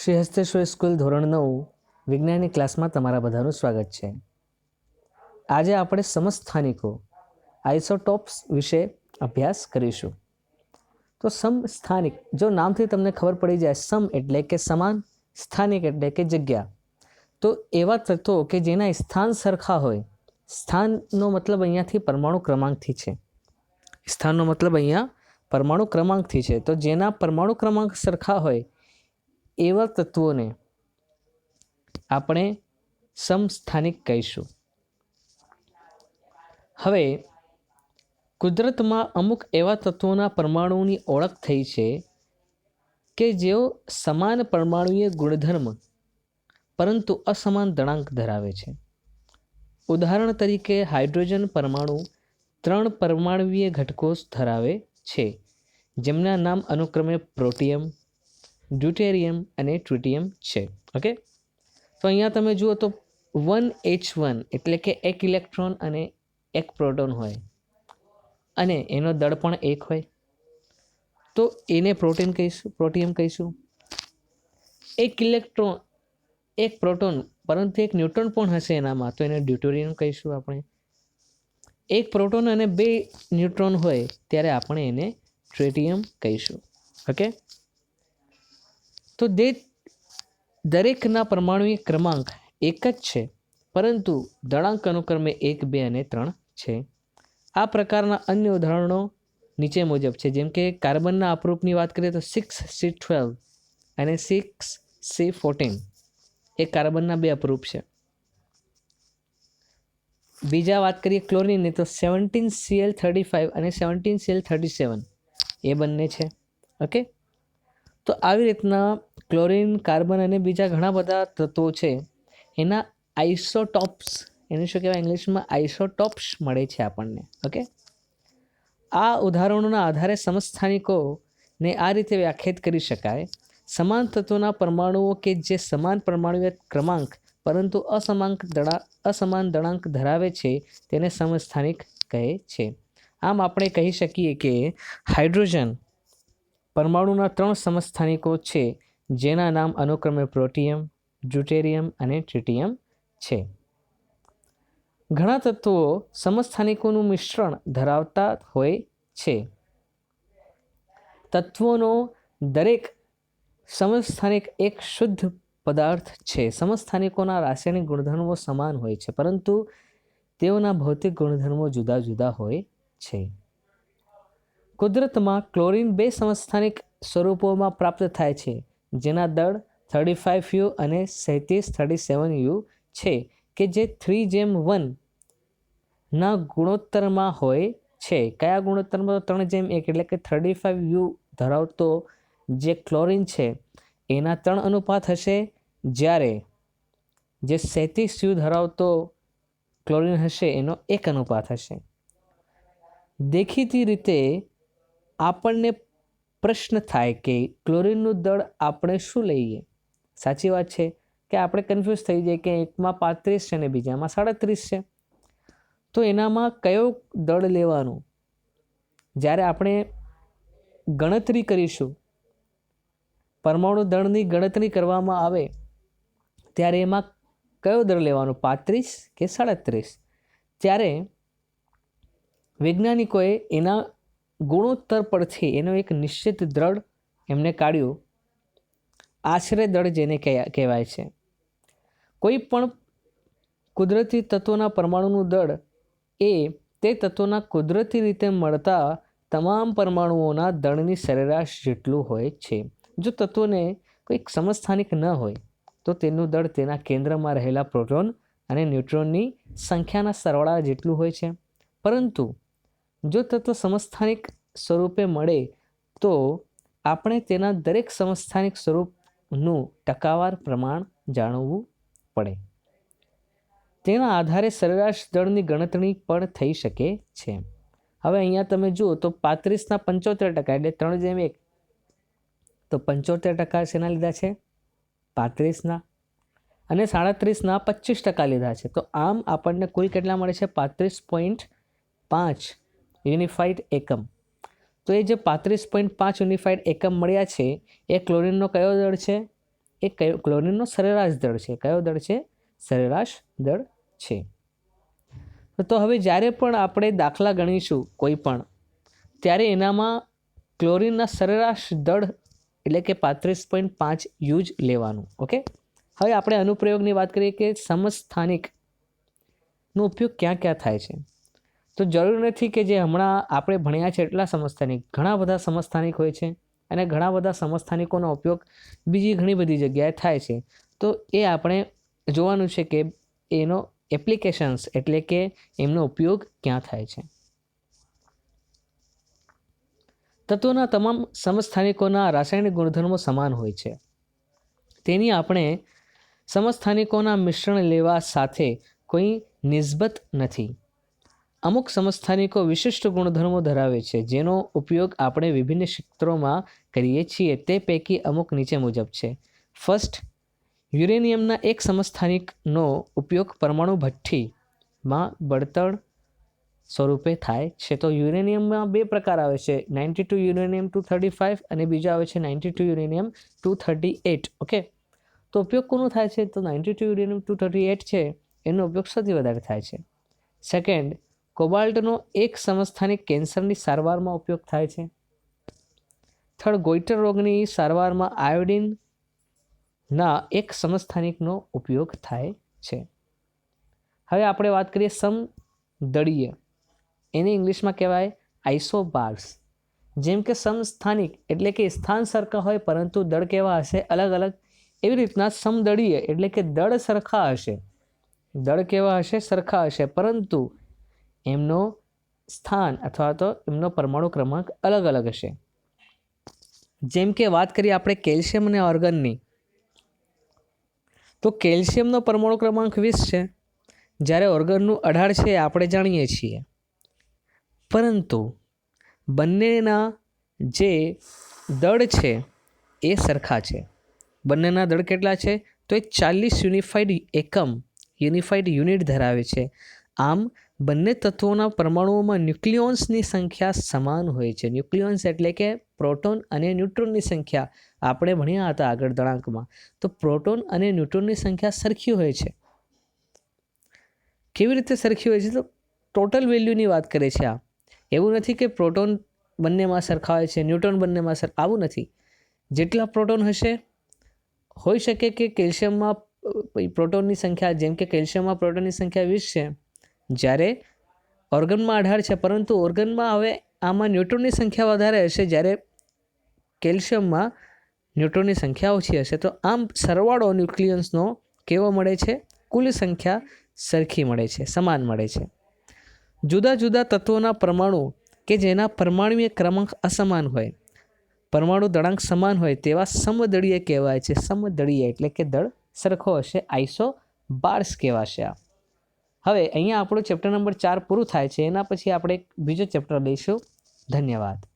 Shri Hasteshwar school ધોરણ નવ વિજ્ઞાનની ક્લાસમાં તમારા બધાનું સ્વાગત છે. આજે આપણે સમસ્થાનિકો, આઇસોટોપ્સ વિશે અભ્યાસ કરીશું. તો સમસ્થાનિક, જો નામથી તમને ખબર પડી જાય, સમ એટલે કે સમાન, સ્થાનિક એટલે કે જગ્યા. તો એવા તત્વો કે જેના સ્થાન સરખા હોય, સ્થાનનો મતલબ અહીંયાથી પરમાણુ ક્રમાંકથી છે. સ્થાનનો મતલબ અહીંયા પરમાણુ ક્રમાંકથી છે. તો જેના પરમાણુ ક્રમાંક સરખા હોય એવા તત્વોને આપણે સમસ્થાનિક કહીશું. હવે, કુદરતમાં અમુક એવા તત્વોના પરમાણુની ઓળખ થઈ છે કે જેઓ સમાન પરમાણુય ગુણધર્મ, પરંતુ અસમાન દળાંક ધરાવે છે. ઉદાહરણ તરીકે, હાઇડ્રોજન પરમાણુ ત્રણ પરમાણુય ઘટકો ધરાવે છે, જેમના નામ અનુક્રમે પ્રોટિયમ ડ્યુટેરિયમ અને ટ્રિટિયમ છે. ઓકે તો અહીંયા તમે જુઓ તો વન એચ વન એટલે કે એક ઇલેક્ટ્રોન અને એક પ્રોટોન હોય. અને એનો દળ પણ એક હોય. તો એને પ્રોટીન કહીશું, પ્રોટિયમ કહીશું. એક ઇલેક્ટ્રોન, એક પ્રોટોન, પરંતુ એક ન્યુટ્રોન પણ હશે એનામાં, તો એને ડ્યુટોરિયમ કહીશું આપણે. એક પ્રોટોન અને બે ન્યુટ્રોન હોય, ત્યારે આપણે એને ટ્રેટિયમ કહીશું. ઓકે તો દે દરેકના પરમાણુય ક્રમાંક એક જ છે, પરંતુ દળાંક અનુક્રમે એક, બે અને ત્રણ છે. આ પ્રકારના અન્ય ઉદાહરણો નીચે મુજબ છે, જેમ કે કાર્બનના અપરૂપની વાત કરીએ તો સિક્સ સી ટ્વેલ્વ અને સિક્સ સી ફોર્ટીન એ કાર્બનના બે અપરૂપ છે. બીજા વાત કરીએ ક્લોરિનની, તો સેવન્ટીન સીએલ થર્ટી ફાઇવ અને સેવન્ટીન સીએલ થર્ટી સેવન એ બંને છે. ઓકે તો આવી રીતના ક્લોરિન, કાર્બન અને બીજા ઘણા બધા તત્વો છે. એના આઇસોટોપ્સ, એને શું કહેવાય ઇંગ્લિશમાં? આઇસોટોપ્સ મળે છે આપણને, ઓકે? આ ઉદાહરણોના આધારે સમસ્થાનિકોને આ રીતે વ્યાખ્યાયિત કરી શકાય. સમાન તત્વોના પરમાણુઓ કે જે સમાન પરમાણુય ક્રમાંક, પરંતુ અસમાંક દળા, અસમાન દળાંક ધરાવે છે, તેને સમસ્થાનિક કહે છે. આમ આપણે કહી શકીએ કે હાઇડ્રોજન પરમાણુના ત્રણ સમસ્થાનિકો છે, જેના નામ અનુક્રમે પ્રોટિયમ, ડ્યુટેરિયમ અને ટ્રિટિયમ છે. ઘણા તત્વો સમસ્થાનિકોનું મિશ્રણ ધરાવતા હોય છે. તત્વોનો દરેક સમસ્થાનિક એક શુદ્ધ પદાર્થ છે. સમસ્થાનિકોના રાસાયણિક ગુણધર્મો સમાન હોય છે, પરંતુ તેઓના ભૌતિક ગુણધર્મો જુદા જુદા હોય છે. કુદરતમાં ક્લોરિન બે સમસ્થાનિક સ્વરૂપોમાં પ્રાપ્ત થાય છે, જેના દળ થર્ટી ફાઇવ યુ અને સૈત્રીસ થર્ટી સેવન યુ છે, કે જે થ્રી જેમ વનના ગુણોત્તરમાં હોય છે. કયા ગુણોત્તરમાં? ત્રણ જેમ એક, એટલે કે થર્ટી ફાઇવ યુ ધરાવતો જે ક્લોરિન છે, એના ત્રણ અનુપાત હશે. જ્યારે જે સૈંતીસ યુ ધરાવતો ક્લોરિન હશે, એનો એક અનુપાત હશે. દેખીતી રીતે આપણને પ્રશ્ન થાય કે ક્લોરિનનું દળ આપણે શું લઈએ? સાચી વાત છે કે આપણે કન્ફ્યુઝ થઈ જાય કે એકમાં પાંત્રીસ છે ને બીજામાં સાડત્રીસ છે. તો એનામાં કયો દળ લેવાનું? જ્યારે આપણે ગણતરી કરીશું, પરમાણુ દળની ગણતરી કરવામાં આવે, ત્યારે એમાં કયો દળ લેવાનો? પાંત્રીસ કે સાડત્રીસ? ત્યારે વૈજ્ઞાનિકોએ એના ગુણોત્તર પરથી એનો એક નિશ્ચિત દ્રઢ એમને કાઢ્યું. આશરે દળ જેને કહેવાય છે. કોઈ પણ કુદરતી તત્વોના પરમાણુનું દળ એ તે તત્વોના કુદરતી રીતે મળતા તમામ પરમાણુઓના દળની સરેરાશ જેટલું હોય છે. જો તત્વોને કોઈક સમસ્થાનિક ન હોય, તો તેનું દળ તેના કેન્દ્રમાં રહેલા પ્રોટોન અને ન્યુટ્રોનની સંખ્યાના સરવાળા જેટલું હોય છે. પરંતુ જો તત્વ સમસ્થાનિક સ્વરૂપે મળે, તો આપણે તેના દરેક સમસ્થાનિક સ્વરૂપનું ટકાવાર પ્રમાણ જાણવું પડે. તેના આધારે સરેરાશ દળની ગણતરી પણ થઈ શકે છે. હવે અહીંયા તમે જુઓ તો પાંત્રીસના પંચોતેર ટકા એટલે ત્રણ જેમ એક. તો પંચોતેર ટકા શેના લીધા છે? પાંત્રીસના. અને સાડત્રીસના પચીસ ટકા લીધા છે. તો આમ આપણને કુલ કેટલા મળે છે? પાંત્રીસ પોઈન્ટ પાંચ. યુનિફાઈડ એકમ. તો એ જે પાંત્રીસ પોઈન્ટ પાંચ યુનિફાઈડ એકમ મળ્યા છે, એ ક્લોરિનનો કયો દળ છે? એ કયો, ક્લોરિનનો સરેરાશ દળ છે. કયો દળ છે? સરેરાશ દળ છે. તો હવે જ્યારે પણ આપણે દાખલા ગણીશું કોઈ પણ, ત્યારે એનામાં ક્લોરિનના સરેરાશ દળ એટલે કે પાંત્રીસ પોઈન્ટ પાંચ યુજ લેવાનું, ઓકે? હવે આપણે અનુપ્રયોગની વાત કરીએ કે સમસ્થાનિકનો ઉપયોગ ક્યાં ક્યાં થાય છે? તો જરૂર નથી કે જે હમણાં આપણે ભણ્યા છે એટલા સમસ્થાનિક. ઘણા બધા સમસ્થાનિક હોય છે અને ઘણા બધા સમસ્થાનિકોનો ઉપયોગ બીજી ઘણી બધી જગ્યાએ થાય છે. તો એ આપણે જોવાનું છે કે એનો એપ્લિકેશન્સ એટલે કે એમનો ઉપયોગ ક્યાં થાય છે. તત્વોના તમામ સમસ્થાનિકોના રાસાયણિક ગુણધર્મો સમાન હોય છે. તેની આપણે સમસ્થાનિકોના મિશ્રણ લેવા સાથે કોઈ નિસ્બત નથી. અમુક સમસ્થાનિકો વિશિષ્ટ ગુણધર્મો ધરાવે છે, જેનો ઉપયોગ આપણે વિભિન્ન ક્ષેત્રોમાં કરીએ છીએ, તે પૈકી અમુક નીચે મુજબ છે. ફર્સ્ટ યુરેનિયમના એક સમસ્થાનિકનો ઉપયોગ પરમાણુ ભઠ્ઠીમાં બળતણ સ્વરૂપે થાય છે. તો યુરેનિયમમાં બે પ્રકાર આવે છે, ninety two uranium two thirty five અને બીજો આવે છે, ninety two uranium two thirty eight, okay? તો ઉપયોગ કોનો થાય છે? તો ninety two uranium two thirty eight છે, એનો ઉપયોગ સૌથી વધારે થાય છે. સેકન્ડ કોબાલ્ટનો એક સમસ્થાનિક કેન્સરની સારવારમાં ઉપયોગ થાય છે. થર્ડ, ગોઈટર રોગની સારવારમાં આયોડિનના એક સમસ્થાનિકનો ઉપયોગ થાય છે. હવે આપણે વાત કરીએ સમદળીય. એને ઇંગ્લિશમાં કહેવાય આઇસોબાર્સ. જેમ કે સમસ્થાનિક એટલે કે સ્થાન સરખા હોય પરંતુ દળ કેવા હશે? અલગ અલગ. એવી રીતના સમદળીય એટલે કે દળ સરખા હશે. દળ કેવા હશે? સરખા હશે. પરંતુ એમનો સ્થાન અથવા તો એમનો પરમાણુ ક્રમાંક અલગ અલગ હશે. જેમ કે વાત કરીએ આપણે કેલ્શિયમ અને ઓર્ગનની. તો કેલ્શિયમનો પરમાણુ ક્રમાંક વીસ છે. જ્યારે ઓર્ગનનું અઢાર છે આપણે જાણીએ છીએ. પરંતુ બંનેના જે દળ છે એ સરખા છે. બંનેના દળ કેટલા છે? તો એ ચાલીસ યુનિફાઈડ એકમ યુનિફાઈડ યુનિટ ધરાવે છે. આમ બંને તત્વોના પરમાણુઓમાં ન્યુક્લિયોન્સની સંખ્યા સમાન હોય છે. ન્યુક્લિયોન્સ એટલે કે પ્રોટોન અને ન્યુટ્રોનની સંખ્યા. આપણે ભણ્યા હતા આગળ દળાંકમાં. તો પ્રોટોન અને ન્યુટ્રોનની સંખ્યા સરખી હોય છે. કેવી રીતે સરખી હોય છે? તો ટોટલ વેલ્યુની વાત કરે છે આ. એવું નથી કે પ્રોટોન બંનેમાં સરખા હોય છે, ન્યુટ્રોન બંનેમાં સર, આવું નથી. જેટલા પ્રોટોન હશે, હોઈ શકે કે કેલ્શિયમમાં પ્રોટોનની સંખ્યા, જેમ કે કેલ્શિયમમાં પ્રોટોનની સંખ્યા વીસ છે જ્યારે ઓર્ગનમાં અઢાર છે, પરંતુ ઓર્ગનમાં હવે આમાં ન્યુટ્રોનની સંખ્યા વધારે હશે જ્યારે કેલ્શિયમમાં ન્યુટ્રોનની સંખ્યા ઓછી હશે. તો આમ સરવાળો ન્યુક્લિયન્સનો કેવો મળે છે? કુલ સંખ્યા સરખી મળે છે, સમાન મળે છે. જુદા જુદા તત્વોના પરમાણુ કે જેના પરમાણુય ક્રમાંક અસમાન હોય, પરમાણુ દળાંક સમાન હોય તેવા સમદળીય કહેવાય છે. સમદળીય એટલે કે દળ સરખો હશે, આઈસો બાર્સ કહેવાશે આ. હવે અહીંયા આપણું ચેપ્ટર નંબર ચાર પૂરું થાય છે. એના પછી આપણે એક બીજો ચેપ્ટર લઈશું. ધન્યવાદ.